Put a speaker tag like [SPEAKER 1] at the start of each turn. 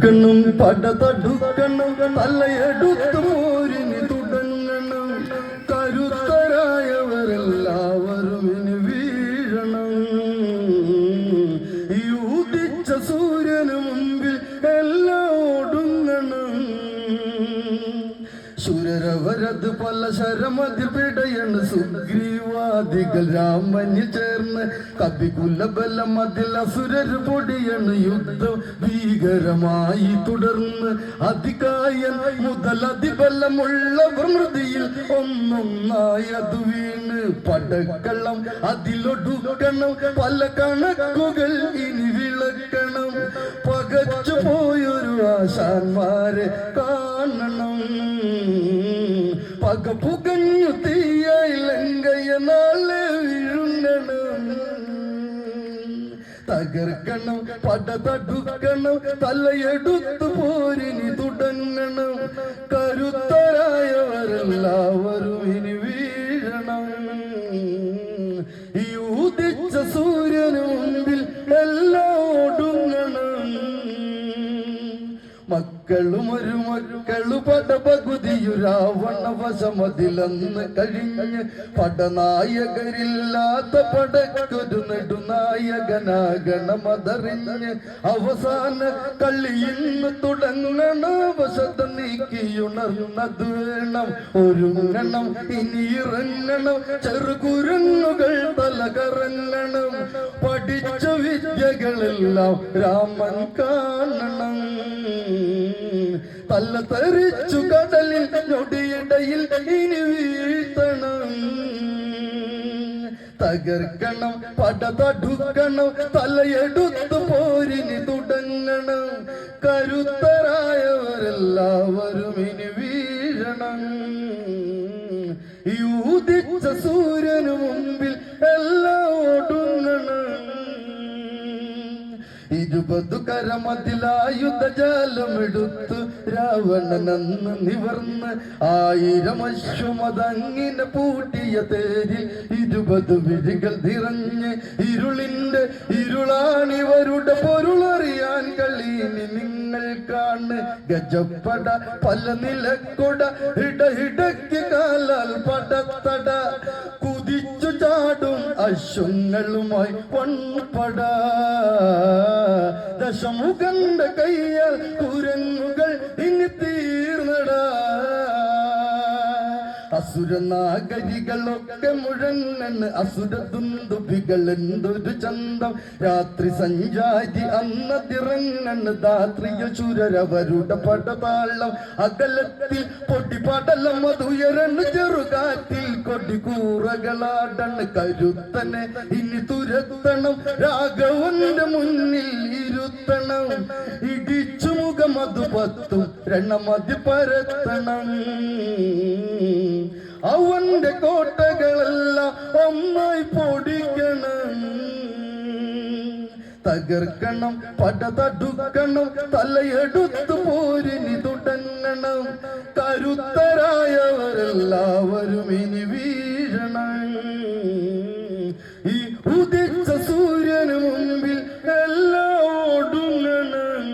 [SPEAKER 1] കണ്ണും പട തടുക്കണം തലയെടുത്ത് പോരിനി തുടങ്ങണം. കരുത്തരായവരെല്ലാവരും ഇനി വീഴണം. യൂതിച്ച സൂര്യന് മുമ്പിൽ എല്ലാം ഒടുങ്ങണം. സുരരവരത് പല ശരമതിൽ പിടയണ് സുഗ്രീവാദികൾ രാമന് ചേർന്ന് കപികുലബലം അതിൽ അസുരർ പൊടിയണ് യുദ്ധം ഭീകരമായി തുടർന്ന്. അധികായൻ മുതൽ അതിബലമുള്ള പ്രമൃതിയിൽ ഒന്നൊന്നായി അത് വീണ്. പടക്കളം അതിലൊടുക്കണം. പല കണക്കുകൾ ഇനി വിളക്കണം. പകച്ചു പോയൊരു ആശാന്മാരെ കാണണം. പക ലങ്കയ നാളെ വിഴുങ്ങണം തകർക്കണം പട തടുക്കണം തലയെടുത്തു പോരിനി തുടങ്ങണം. കരുത്തരായവരെല്ലാവരും ഇനി വീഴണം. ഈ ഉദിച്ച സൂര്യന് മുമ്പിൽ എല്ലാം ഒടുങ്ങണം. മക്കളും ഒരു മക്കളു പടപകുതിയു രാവണ വശമതിലന്ന് കഴിഞ്ഞ് പടനായകരില്ലാത്ത പടക്കൊരു നെടുനായകനാകണമതറിഞ്ഞ് അവസാന കളിയിന്ന് തുടങ്ങണ വശത നീക്കിയുണർന്നത് വേണം. ഒരുങ്ങണം ഇനി ഇറങ്ങണം ചെറുകുരങ്ങുകൾ തലകറങ്ങണം. പഠിച്ച വിദ്യകളെല്ലാം രാമൻ കാണണം. തല്ല തെറിച്ചു കടലിൽ ഞൊടിയിടയിൽ ഇനി വീഴ്ത്തണം. തകർക്കണം പട തടുക്കണം തലയെടുത്തു പോരിനി തുടങ്ങണം. കരുത്തരായവരെല്ലാവരും ഇനി വീഴണം. യൂതിച്ച സൂര്യനു മുമ്പിൽ എല്ലാം ഇരുപതു കരമതിലായുധജാലമെടുത്ത് രാവണനെന്ന് നിവർന്ന് ആയിരം അശ്വമതങ്ങിനെ പൂട്ടിയ തേരിൽ ഇരുപത് വിഴികൾ നിറഞ്ഞ് ഇരുളിന്റെ ഇരുളാണിവരുടെ പൊരുളറിയാൻ കളീനി നിങ്ങൾ കാണ്. ഗജപ്പട പല നിലക്കൊട ഇടഹിടക്ക് കാലാൽ പടത്തട. കുതിച്ചു ചാടും അശ്വങ്ങളുമായി പൊൺപട ദശമുഖന്റെ കയ്യൽ കുരങ്ങുകൾ അസുരനാഗരികളൊക്കെ മുഴങ്ങണ്. അസുര ദുന്ദുബികൾ എന്തൊരു ചന്തം. രാത്രി സഞ്ചാരി അന്നതിറങ്ങണ്. ധാത്രിയ ചുരരവരുടെ പടതാളം. അകലത്തിൽ പൊടി പടലം അതുയരണ് ചെറുകാറ്റിൽ കൊടി കൂറകളാടണ് കരുത്തനെ ഇനി തുരത്തണം. രാഘവന്റെ മുന്നിൽ ഇരുത്തണം. ഇടിച്ചു മുഖം അത് പത്തും രണമതി പരത്തണം. അവന്റെ കോട്ടകളെല്ലാം ഒന്നായി പൊടിക്കണം. തകർക്കണം പടതടുക്കണം തലയെടുത്തു പോരിനി തുടങ്ങണം. കരുത്തരായവരെല്ലാവരും ഇനി വീഴണം. ഈ ഉദിച്ച സൂര്യന് മുമ്പിൽ എല്ലാം ഓടുങ്ങണം